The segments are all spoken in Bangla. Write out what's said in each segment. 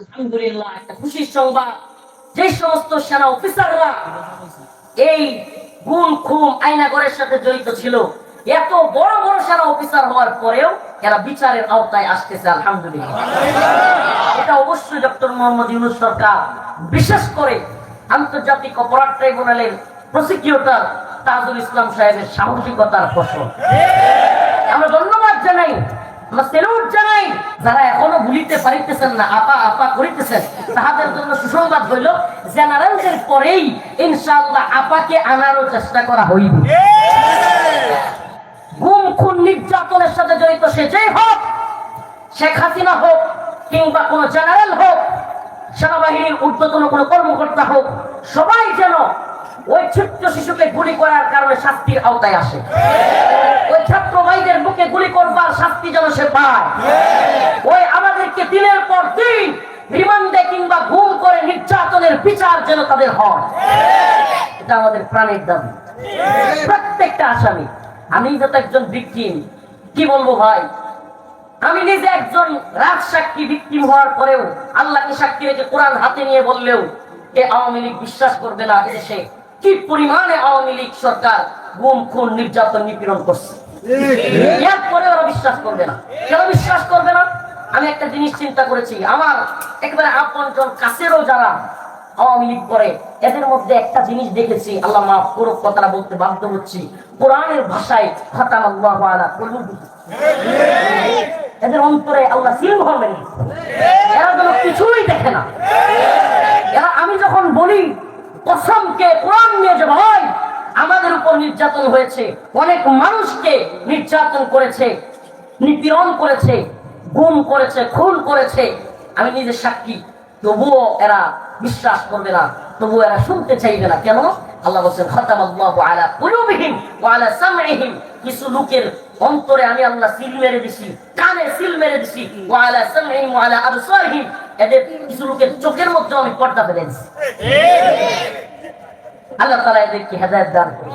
আলহামদুলিল্লাহ, একটা সংবাদ যে সমস্ত সেনা অফিসাররা এই গুম, খুম, আইনাগরের সাথে জড়িত ছিল, এত বড় বড় সেনা অফিসার হওয়ার পরেও এরা বিচারের আওতায় আসতেছে, আলহামদুলিল্লাহ। এটা অবশ্যই ডক্টর মোহাম্মদ ইউনুস সরকার, বিশেষ করে আন্তর্জাতিক অপরাধ ট্রাইব্যুনালের প্রসিকিউটর তাজুল ইসলাম সাহেবের সাহসিকতার ফসল। আমরা ধন্যবাদ জানাই আমরা সেলুট যারা এখনও পারিতেছেন না, আপা আপা করিতেছেন, তাহাদের জন্য হইল পরেই আপাকে চেষ্টা করা খুন, নির্যাতনের সাথে জড়িত সে যেই হোক, শেখ হাসিনা হোক, কিংবা কোন জেনারেল হোক, সেনাবাহিনীর ঊর্ধ্বতন কোন কর্মকর্তা হোক, সবাই যেন ওই ছোট্ট শিশুকে গুলি করার কারণে শাস্তির আওতায় আসে। গুলি করবার শাস্তি যেন সে পায়। ওই আমাদেরকে দিনের পর দিন রিমান্ডে কিংবা ঘুম করে নির্যাতনের বিচার যেন তাদের হয়। এটা আমাদের প্রাণের দাবি। প্রত্যেকটা আসামি, আমি যত একজন ভিকটিম কি বলব ভাই? আমি নিজে একজন রাজ সাক্ষী ভিকটিম হওয়ার পরেও আল্লাহকে সাক্ষী রেখে কোরআন হাতে নিয়ে বললেও এ আওয়ামী লীগ বিশ্বাস করবে না, এদেশে কি পরিমাণে আওয়ামী লীগ সরকার গুম, খুন, নির্যাতন, নিপীড়ন করছে? বিশ্বাস করবে না। আমি একটা জিনিস চিন্তা করেছি। আমার একেবারে আপনজন কাছেরও যারা আওয়ামী লীগ করে, এদের মধ্যে একটা জিনিস দেখেছি। আল্লাহ মাফ করুক, কথাটা বলতে বাধ্য হচ্ছি। কোরআনের ভাষায় খাতাম এদের অন্তরে আল্লাহ সিল হবেন এরা যেন কিছুই দেখে না এরা আমি যখন বলি কসমকে কোরআন নিয়ে যে ভাই আমাদের উপর নির্যাতন হয়েছে। অনেক মানুষকে নির্যাতন করেছে, নিপীড়ন করেছে, গুম করেছে, খুন করেছে। আমি নিজে সাক্ষী, তবুও এরা বিশ্বাস করবে না, তবুও এরা শুনতে চাইবে না। কেন? আল্লাহ বলছেন খতাম আল্লাহ আলা কুলুবিহিম ওয়া আলা সামইহিম কিছু লোকের অন্তরে আমি আল্লাহ সিল মেরে দিছি, কানে সিল মেরে দিছি, ওয়া আলা সামইহিম ওয়া আলা আবসারিহিম। এদের কিছু লোকের চোখের মধ্যে আমি পর্দা ফেলে দিছি। আল্লাহ তাআলা এদেরকে হেদায়েত দান করুন।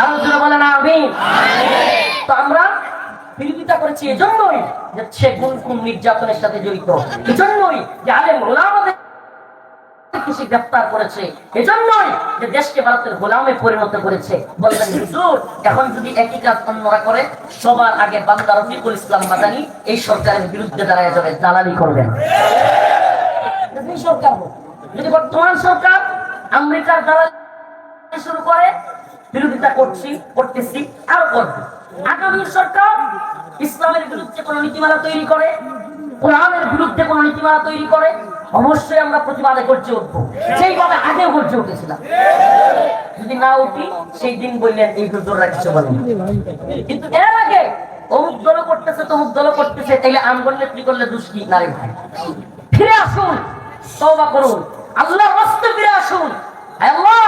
আরও বলেন আমিন। তো আমরা বিরোধিতা করেছি এজন্যই যে সে নির্যাতনের সাথে জড়িত। এজন্যই যে আলেম ওলামাদের কৃষি গ্রেফতার করেছে। এজন্যই যে দেশকে ভারতের গোলামে পরিণত করেছে। বলবেন হুজুর এখন যদি একই কাজ অন্যরা করে সবার আগে বান্দা রফিকুল ইসলাম মাদানি এই সরকারের বিরুদ্ধে দাঁড়ায় যাবে দালালি করবেন। সরকার যদি বর্তমান সরকার আমেরিকার দালালি শুরু করে বিরোধিতা করছি, করতেছি, আরও করবে। আগামী সরকার ইসলামের বিরুদ্ধে কোন নীতিমালা তৈরি করে, কোরআনের বিরুদ্ধে কোন নীতিমালা তৈরি করে, অবশ্যই আমরা প্রতিবাদে গর্জে উঠবো। সেইভাবে আগেও গর্জে উঠেছিলাম। যদি না উঠি, সেই দিন বললেন, এই হুজুররা কিছু বলেন কিন্তু এর আগে, অমুক দল করতেছে, তমুক দল করতেছে, তাইলে আমগর নেত্রী করলে দুষ্টি নারী ভাই। ফিরে আসুন তওবা করুন। আল্লাহ রাস্তে ফিরে আসুন। আল্লাহ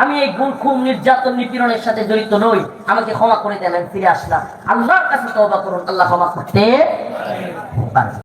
আমি এই গুণ খুব নির্যাতন নিপীড়নের সাথে জড়িত নই। আমাকে ক্ষমা করে দেন, আমি ফিরে আসলাম। আল্লাহর কাছে তবা করুন, আল্লাহ ক্ষমা করতে পারেন।